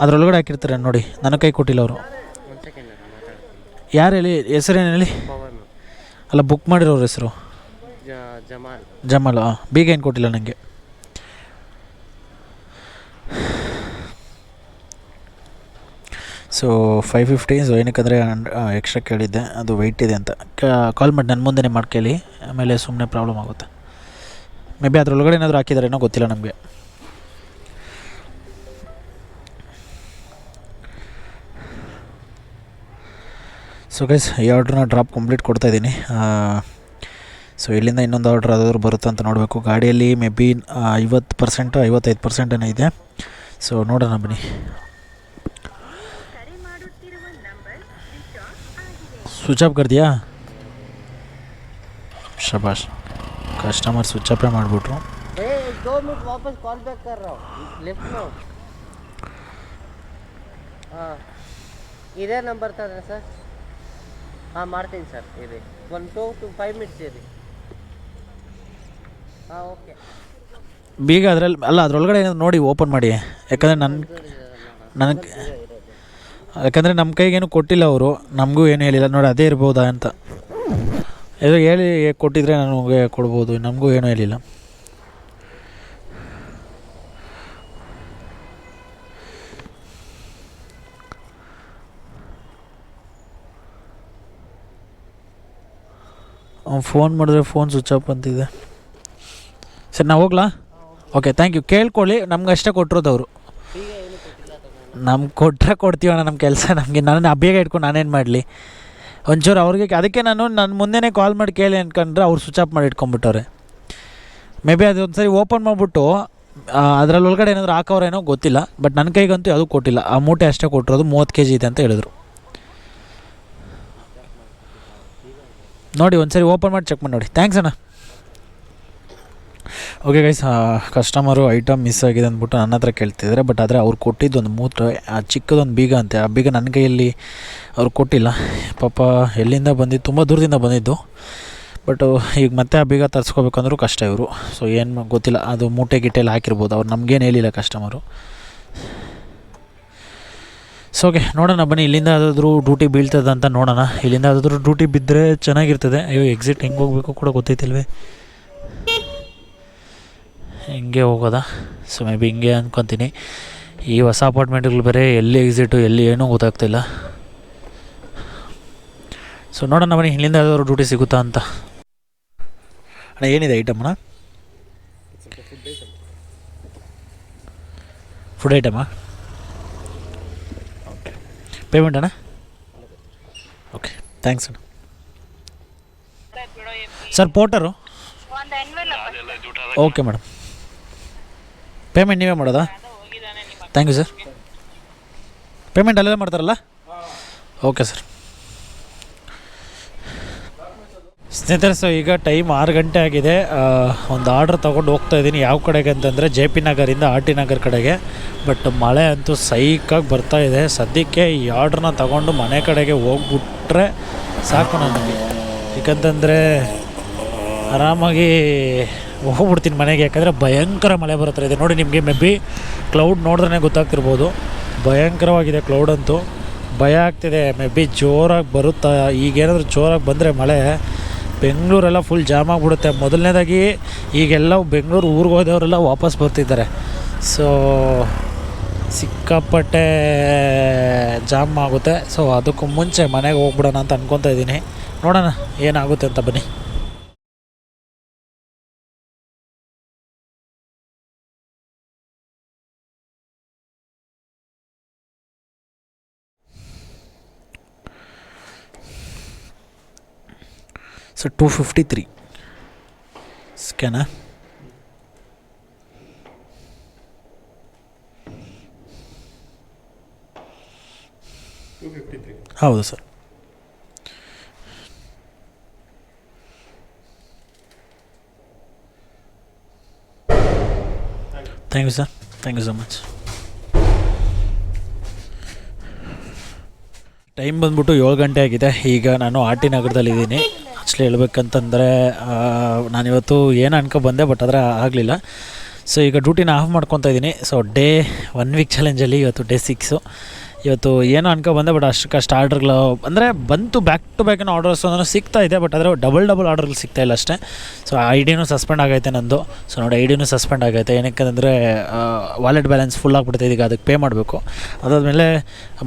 ಅದರೊಳಗಡೆ ಹಾಕಿರ್ತಾರೆ ನೋಡಿ, ನನ್ನ ಕೈ ಕೊಟ್ಟಿಲ್ಲ ಅವರು. ಯಾರು ಹೇಳಿ, ಹೆಸರೇನು ಹೇಳಿ? ಅಲ್ಲ ಬುಕ್ ಮಾಡಿರೋರು ಹೆಸರು. ಜಮಾಲ್. ಬೀಗ ಏನು ಕೊಟ್ಟಿಲ್ಲ ನನಗೆ ಸೊ ಫೈವ್ ಫಿಫ್ಟಿ ಸೊ ಏನಕ್ಕಂದರೆ ಎಕ್ಸ್ಟ್ರಾ ಕೇಳಿದ್ದೆ, ಅದು ವೆಯ್ಟ್ ಇದೆ ಅಂತ. ಕಾಲ್ ಮಾಡಿ ನನ್ನ ಮುಂದೆನೇ ಮಾಡ್ಕೇಳಿ ಆಮೇಲೆ ಸುಮ್ಮನೆ ಪ್ರಾಬ್ಲಮ್ ಆಗುತ್ತೆ. ಮೇ ಬಿ ಅದರೊಳಗಡೆ ಏನಾದರೂ ಹಾಕಿದಾರೇನೋ ಗೊತ್ತಿಲ್ಲ ನಮಗೆ. ಸೊ ಗೈಸ್ ಈ ಆರ್ಡ್ರನ್ನ ಡ್ರಾಪ್ ಕಂಪ್ಲೀಟ್ ಕೊಡ್ತಾ ಇದ್ದೀನಿ. ಸೊ ಇಲ್ಲಿಂದ ಇನ್ನೊಂದು ಆರ್ಡ್ರ್ ಆದರೂ ಬರುತ್ತೆ ಅಂತ ನೋಡಬೇಕು. ಗಾಡಿಯಲ್ಲಿ ಮೇ ಬಿ ಐವತ್ತು ಪರ್ಸೆಂಟು ಐವತ್ತೈದು ಪರ್ಸೆಂಟೇನೋ ಇದೆ ಸೊ ನೋಡೋಣ ಬನ್ನಿ. ಸ್ವಿಚ್ ಆಫ್ ಕರ್ದಿಯಾ? ಶಬಾಷ್. ಕಸ್ಟಮರ್ ಸ್ವಿಚ್ ಆಫೇ ಮಾಡಿಬಿಟ್ರು. ಇದೇ ನಂಬರ್ ತಾನೆ ಸರ್. ಹಾಂ, ಮಾಡ್ತೀನಿ ಸರ್, ಇರಿ. One two two five minutes ಇರಿ. ಬೀಗ ಅದರಲ್ಲಿ, ಅಲ್ಲ, ಅದರೊಳಗಡೆ ಏನಾದ್ರು ನೋಡಿ ಓಪನ್ ಮಾಡಿ. ಯಾಕಂದರೆ ನನ್ನ ನನಗೆ ಯಾಕಂದರೆ ನಮ್ಮ ಕೈಗೇನು ಕೊಟ್ಟಿಲ್ಲ ಅವರು. ನಮಗೂ ಏನು ಹೇಳಿಲ್ಲ. ನೋಡಿ, ಅದೇ ಇರ್ಬೋದಾ ಅಂತ. ಇದು ಹೇಳಿ, ಕೊಟ್ಟಿದ್ರೆ ನನಗೆ ಕೊಡ್ಬೋದು. ನಮಗೂ ಏನೂ ಹೇಳಿಲ್ಲ. ಫೋನ್ ಮಾಡಿದ್ರೆ ಫೋನ್ ಸ್ವಿಚ್ ಆಫ್ ಅಂತಿದೆ. ಸರಿ, ನಾವು ಹೋಗ್ಲಾ? ಓಕೆ ಥ್ಯಾಂಕ್ ಯು ಕೇಳ್ಕೊಳ್ಳಿ, ನಮ್ಗೆ ಅಷ್ಟೇ ಕೊಟ್ಟಿರೋದು ಅವರು. ನಮ್ಗೆ ಕೊಟ್ಟರೆ ಕೊಡ್ತೀವಣ್ಣ ನಮ್ಮ ಕೆಲಸ ನಮಗೆ. ನಾನು ಬೇಗ ಇಟ್ಕೊಂಡು ನಾನೇನು ಮಾಡಲಿ? ಒಂಚೂರು ಅವ್ರಿಗೆ, ಅದಕ್ಕೆ ನಾನು ನನ್ನ ಮುಂದೆನೇ ಕಾಲ್ ಮಾಡಿ ಕೇಳಿ ಅನ್ಕೊಂಡ್ರೆ ಅವ್ರು ಸ್ವಿಚ್ ಆಫ್ ಮಾಡಿ ಇಟ್ಕೊಂಡ್ಬಿಟ್ಟವ್ರೆ. ಮೇ ಬಿ ಅದು ಒಂದು ಓಪನ್ ಮಾಡಿಬಿಟ್ಟು ಅದರಲ್ಲಿ ಒಳಗಡೆ ಏನಾದರೂ ಹಾಕೋರೇನೋ ಗೊತ್ತಿಲ್ಲ ಬಟ್ ನನ್ನ ಕೈಗಂತೂ ಯಾವುದೂ ಕೊಟ್ಟಿಲ್ಲ. ಆ ಮೂಟೆ ಅಷ್ಟೇ ಕೊಟ್ಟಿರೋದು, ಮೂವತ್ತು ಕೆ ಜಿ ಇದೆ ಅಂತ ಹೇಳಿದ್ರು. ನೋಡಿ ಒಂದು ಸರಿ ಓಪನ್ ಮಾಡಿ ಚೆಕ್ ಮಾಡಿ ನೋಡಿ. ಥ್ಯಾಂಕ್ಸ್ ಅಣ್ಣ. Okay guys customer item miss ಆಗಿದೆ ಅಂದ್ಬಿಟ್ಟು ನನ್ನ ಹತ್ರ ಕೇಳ್ತಿದ್ದಾರೆ ಬಟ್ ಆದರೆ ಅವ್ರು ಕೊಟ್ಟಿದ್ದು ಒಂದು ಮೂತ್ರ, ಆ, ಚಿಕ್ಕದೊಂದು ಬೀಗ ಅಂತೆ, ಆ ಬೀಗ ನನ್ನ ಕೈಯಲ್ಲಿ ಅವ್ರು ಕೊಟ್ಟಿಲ್ಲ. ಪಾಪ, ಎಲ್ಲಿಂದ ಬಂದಿದ್ದು, ತುಂಬ ದೂರದಿಂದ ಬಂದಿದ್ದು ಬಟ್ ಈಗ ಮತ್ತೆ ಆ ಬೀಗ ತರಿಸ್ಕೋಬೇಕಂದ್ರೂ ಕಷ್ಟ ಇವರು. ಸೊ ಏನು ಗೊತ್ತಿಲ್ಲ, ಅದು ಮೂಟೆ ಗಿಟ್ಟೆಲ್ಲ ಹಾಕಿರ್ಬೋದು, ಅವ್ರು ನಮಗೇನು ಹೇಳಿಲ್ಲ ಕಸ್ಟಮರು ಸೊ ಓಕೆ ನೋಡೋಣ, ಬನ್ನಿ, ಇಲ್ಲಿಂದ ಯಾವುದಾದ್ರೂ ಡ್ಯೂಟಿ ಬೀಳ್ತದೆ ಅಂತ ನೋಡೋಣ. ಇಲ್ಲಿಂದ ಯಾವುದಾದ್ರೂ ಡ್ಯೂಟಿ ಬಿದ್ದರೆ ಚೆನ್ನಾಗಿರ್ತದೆ. ಅಯ್ಯೋ ಎಕ್ಸಿಟ್ ಹೆಂಗೆ ಹೋಗಬೇಕು ಕೂಡ ಗೊತ್ತೈತಿಲ್ವೇ. ಹಿಂಗೆ ಹೋಗೋದಾ? ಸೊ ಮೇ ಬಿ ಹಿಂಗೆ ಅಂದ್ಕೊತೀನಿ ಈ ಹೊಸ ಅಪಾರ್ಟ್ಮೆಂಟ್ಗಳು ಬೇರೆ ಎಲ್ಲಿ ಎಕ್ಸಿಟು ಎಲ್ಲಿ ಏನೂ ಗೊತ್ತಾಗ್ತಿಲ್ಲ. ಸೊ ನೋಡೋಣ ಬನ್ನಿ ಇಲ್ಲಿಂದ ಯಾವ್ದಾದ್ರು ಡ್ಯೂಟಿ ಸಿಗುತ್ತಾ ಅಂತ. ಅಣ್ಣ ಏನಿದೆ ಐಟಮ್ನ ಫುಡ್ ಐಟಮಾ ಓಕೆ ಪೇಮೆಂಟ್ ಅಣ್ಣ? ಓಕೆ ಥ್ಯಾಂಕ್ಸ್ ಅಣ್ಣ. ಸರ್ ಪೋಟರು ಓಕೆ ಮೇಡಮ್ ಪೇಮೆಂಟ್ ನೀವೇ ಮಾಡೋದಾ? ಥ್ಯಾಂಕ್ ಯು ಸರ್ ಪೇಮೆಂಟ್ ಅಲ್ಲೇ ಮಾಡ್ತಾರಲ್ಲ? ಓಕೆ ಸರ್ ಸ್ನೇಹಿತರೆ ಸೊ ಈಗ ಟೈಮ್ ಆರು ಗಂಟೆ ಆಗಿದೆ. ಒಂದು ಆರ್ಡ್ರ್ ತೊಗೊಂಡು ಹೋಗ್ತಾ ಇದ್ದೀನಿ. ಯಾವ ಕಡೆಗೆ ಅಂತಂದರೆ ಜೆ ಪಿ ನಗರಿಂದ ಆರ್ ಟಿ ನಗರ್ ಕಡೆಗೆ. ಬಟ್ ಮಳೆ ಅಂತೂ ಸೈಕಾಗಿ ಬರ್ತಾ ಇದೆ. ಸದ್ಯಕ್ಕೆ ಈ ಆರ್ಡ್ರನ್ನ ತಗೊಂಡು ಮನೆ ಕಡೆಗೆ ಹೋಗ್ಬಿಟ್ರೆ ಸಾಕು ನನಗೆ. ಯಾಕಂತಂದರೆ ಆರಾಮಾಗಿ ಹೋಗ್ಬಿಡ್ತೀನಿ ಮನೆಗೆ, ಯಾಕಂದರೆ ಭಯಂಕರ ಮಳೆ ಬರುತ್ತೆ ಇದೆ. ನೋಡಿ ನಿಮಗೆ ಮೇ ಬಿ ಕ್ಲೌಡ್ ನೋಡಿದ್ರೆ ಗೊತ್ತಾಗ್ತಿರ್ಬೋದು. ಭಯಂಕರವಾಗಿದೆ ಕ್ಲೌಡ್ ಅಂತೂ. ಭಯ ಆಗ್ತಿದೆ, ಮೇ ಬಿ ಜೋರಾಗಿ ಬರುತ್ತಾ ಈಗೇನಾದರೂ ಜೋರಾಗಿ ಬಂದರೆ ಮಳೆ, ಬೆಂಗಳೂರೆಲ್ಲ ಫುಲ್ ಜಾಮ್ ಆಗಿಬಿಡುತ್ತೆ. ಮೊದಲನೇದಾಗಿ ಈಗೆಲ್ಲ ಬೆಂಗಳೂರು ಊರಿಗೆ ಹೋದವರೆಲ್ಲ ವಾಪಸ್ ಬರ್ತಿದ್ದಾರೆ. ಸೊ ಸಿಕ್ಕಾಪಟ್ಟೆ ಜಾಮ್ ಆಗುತ್ತೆ. ಸೊ ಅದಕ್ಕೂ ಮುಂಚೆ ಮನೆಗೆ ಹೋಗ್ಬಿಡೋಣ ಅಂತ ಅನ್ಕೊತಾ ಇದ್ದೀನಿ. ನೋಡೋಣ ಏನಾಗುತ್ತೆ ಅಂತ ಬನ್ನಿ. ಸೊ ಟೂ ಫಿಫ್ಟಿ ತ್ರೀ ಸ್ಕ್ಯಾನಾ ಹೌದು sir. Thank you sir thank you so much time ಬಂದ್ಬಿಟ್ಟು ಏಳು ಗಂಟೆ ಆಗಿದೆ. ಈಗ ನಾನು ಆರ್ ಟಿ ನಗರದಲ್ಲಿದ್ದೀನಿ. ಆ್ಯಕ್ಚುಲಿ ಹೇಳ್ಬೇಕಂತಂದರೆ ನಾನಿವತ್ತು ಏನು ಅನ್ಕೊ ಬಂದೆ ಬಟ್ ಆದರೆ ಆಗಲಿಲ್ಲ. ಸೊ ಈಗ ಡ್ಯೂಟಿನ ಆಫ್ ಮಾಡ್ಕೊತಾ ಇದ್ದೀನಿ ಸೊ ಡೇ ಒನ್ ವೀಕ್ ಚಾಲೆಂಜಲ್ಲಿ ಇವತ್ತು ಡೇ ಸಿಕ್ಸು ಇವತ್ತು ಏನೋ ಅನ್ಕೊ ಬಂದೆ ಬಟ್ ಅಷ್ಟಕ್ಕಷ್ಟು ಆರ್ಡ್ರ್ಗಳು ಅಂದರೆ ಬಂತು ಬ್ಯಾಕ್ ಟು ಬ್ಯಾಕ್ ಏನೋ ಆರ್ಡರ್ಸ್ ಅಂದ್ರೆ ಸಿಗ್ತಾ ಇದೆ ಬಟ್ ಆದರೆ ಡಬಲ್ ಡಬಲ್ ಆರ್ಡರ್ಗಳು ಸಿಗ್ತಾ ಇಲ್ಲ ಅಷ್ಟೇ. ಸೊ ಐ ಡಿನೂ ಸಸ್ಪೆಂಡ್ ಆಗೈತೆ ನಂದು. ಸೊ ನೋಡಿ ಐ ಡಿನೂ ಸಸ್ಪೆಂಡ್ ಆಗೈತೆ ಏನಕ್ಕೆ ವಾಲೆಟ್ ಬ್ಯಾಲೆನ್ಸ್ ಫುಲ್ ಆಗಿಬಿಡ್ತೈತೆ, ಈಗ ಅದಕ್ಕೆ ಪೇ ಮಾಡಬೇಕು. ಅದಾದಮೇಲೆ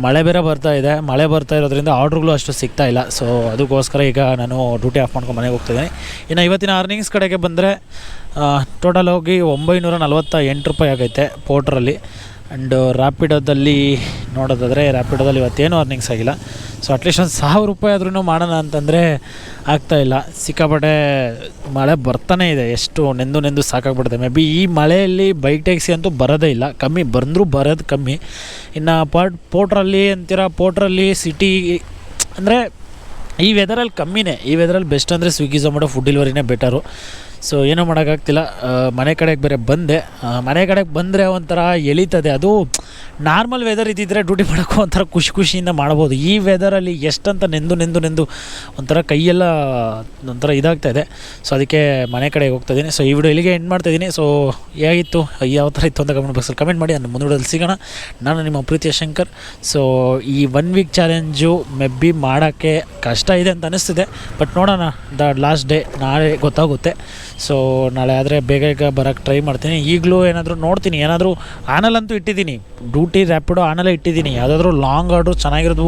ಮಳೆ ಬೇರೆ ಬರ್ತಾ ಇದೆ. ಮಳೆ ಬರ್ತಾ ಇರೋದ್ರಿಂದ ಆರ್ಡ್ರ್ಗಳು ಅಷ್ಟು ಸಿಗ್ತಾ ಇಲ್ಲ. ಸೊ ಅದಕ್ಕೋಸ್ಕರ ಈಗ ನಾನು ಡ್ಯೂಟಿ ಆಫ್ ಮಾಡ್ಕೊಂಡು ಮನೆಗೆ ಹೋಗ್ತಿದ್ದೀನಿ ಇನ್ನು ಇವತ್ತಿನ ಅರ್ನಿಂಗ್ಸ್ ಕಡೆಗೆ ಬಂದರೆ ಟೋಟಲ್ ಹೋಗಿ ಒಂಬೈನೂರ ನಲ್ವತ್ತ ಎಂಟು ರೂಪಾಯಿ ಆಗೈತೆ ಪೋರ್ಟ್ರಲ್ಲಿ ಆ್ಯಂಡ್ ರ್ಯಾಪಿಡೋದಲ್ಲಿ ನೋಡೋದಾದರೆ ರ್ಯಾಪಿಡೋದಲ್ಲಿ ಇವತ್ತೇನು ಅರ್ನಿಂಗ್ಸ್ ಆಗಿಲ್ಲ. ಸೊ ಅಟ್ಲೀಸ್ಟ್ ಒಂದು ಸಾವಿರ ರೂಪಾಯಿ ಆದ್ರೂ ಮಾಡೋಣ ಅಂತಂದರೆ ಆಗ್ತಾಯಿಲ್ಲ ಸಿಕ್ಕಾಪಟ್ಟೆ ಮಳೆ ಬರ್ತಾನೆ ಇದೆ. ಎಷ್ಟು ನೆಂದು ನೆಂದು ಸಾಕಾಗ್ಬಿಡುತ್ತೆ. ಮೇ ಬಿ ಈ ಮಳೆಯಲ್ಲಿ ಬೈಕ್ ಟ್ಯಾಕ್ಸಿ ಅಂತೂ ಬರೋದೇ ಇಲ್ಲ. ಕಮ್ಮಿ ಬಂದರೂ ಬರೋದು ಕಮ್ಮಿ. ಇನ್ನು ಪಾಟ್ ಪೋಟ್ರಲ್ಲಿ ಅಂತೀರ ಪೋಟ್ರಲ್ಲಿ ಸಿಟಿ ಅಂದರೆ ಈ ವೆದರಲ್ಲಿ ಕಮ್ಮಿನೇ. ಈ ವೆದರಲ್ಲಿ ಬೆಸ್ಟ್ ಅಂದರೆ ಸ್ವಿಗ್ಗಿ ಝೊಮ್ಯಾಟೊ ಫುಡ್ ಡೆಲಿವರಿನೇ ಬೆಟರು ಸೊ ಏನೂ ಮಾಡೋಕ್ಕಾಗ್ತಿಲ್ಲ. ಮನೆ ಕಡೆಗೆ ಬೇರೆ ಬಂದೆ. ಮನೆ ಕಡೆಗೆ ಬಂದರೆ ಒಂಥರ ಎಳಿತದೆ. ಅದು ನಾರ್ಮಲ್ ವೆದರ್ ಇದ್ದಿದ್ದರೆ ಡ್ಯೂಟಿ ಮಾಡೋಕ್ಕೂ ಒಂಥರ ಖುಷಿ ಖುಷಿಯಿಂದ ಮಾಡ್ಬೋದು. ಈ ವೆದರಲ್ಲಿ ಎಷ್ಟಂತ ನೆಂದು ನೆಂದು ನೆಂದು ಒಂಥರ ಕೈಯೆಲ್ಲ ಒಂಥರ ಇದಾಗ್ತಾ ಇದೆ. ಸೊ ಅದಕ್ಕೆ ಮನೆ ಕಡೆಗೆ ಹೋಗ್ತಾ ಇದ್ದೀನಿ. ಸೊ ಈ ವಿಡಿಯೋ ಇಲ್ಲಿಗೆ ಎಂಡ್ ಮಾಡ್ತಾ ಇದ್ದೀನಿ. ಸೊ ಹೇಗಿತ್ತು? ಯಾವ ಥರ ಇತ್ತು ಅಂತ ಕಮೆಂಟ್ ಬಾಕ್ಸಲ್ಲಿ ಕಮೆಂಟ್ ಮಾಡಿ. ಅದನ್ನು ಮುಂದೆ ಸಿಗೋಣ. ನಾನು ನಿಮ್ಮ ಪ್ರೀತಿಯ ಶಂಕರ್. ಸೊ ಈ ಒನ್ ವೀಕ್ ಚಾಲೆಂಜು ಮೆಬ್ಬಿ ಮಾಡೋಕ್ಕೆ ಕಷ್ಟ ಇದೆ ಅಂತ ಅನ್ನಿಸ್ತಿದೆ ಬಟ್ ನೋಡೋಣ. ದ ಲಾಸ್ಟ್ ಡೇ ನಾಳೆ ಗೊತ್ತಾಗುತ್ತೆ. ಸೊ ನಾಳೆ ಆದರೆ ಬೇಗ ಬೇಗ ಬರೋಕ್ಕೆ ಟ್ರೈ ಮಾಡ್ತೀನಿ. ಈಗಲೂ ಏನಾದರೂ ನೋಡ್ತೀನಿ. ಏನಾದರೂ ಆನಲ್ಲಂತೂ ಇಟ್ಟಿದ್ದೀನಿ. ಡ್ಯೂಟಿ ರ್ಯಾಪಿಡೋ ಆನಲ್ಲೇ ಇಟ್ಟಿದ್ದೀನಿ. ಯಾವುದಾದ್ರೂ ಲಾಂಗ್ ಆರ್ಡ್ರು ಚೆನ್ನಾಗಿರೋದು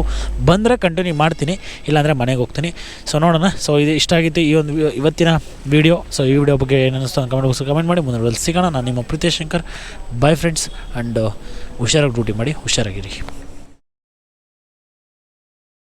ಬಂದರೆ ಕಂಟಿನ್ಯೂ ಮಾಡ್ತೀನಿ. ಇಲ್ಲಾಂದರೆ ಮನೆಗೆ ಹೋಗ್ತೀನಿ. ಸೊ ನೋಡೋಣ. ಸೊ ಇದು ಇಷ್ಟ ಆಗಿತ್ತು ಈ ಒಂದು ಇವತ್ತಿನ ವೀಡಿಯೋ ಸೊ ಈ ವಿಡಿಯೋ ಬಗ್ಗೆ ಏನು ಅಂತ ಕಮೆಂಟ್ ಬಾಕ್ಸ್ ಕಮೆಂಟ್ ಮಾಡಿ. ಮುಂದೆ ಸಿಗೋಣ. ನಾನು ನಿಮ್ಮ Preetesh Shankar. Bye friends and ಹುಷಾರಾಗಿ ಡ್ಯೂಟಿ ಮಾಡಿ. ಹುಷಾರಾಗಿರಿ.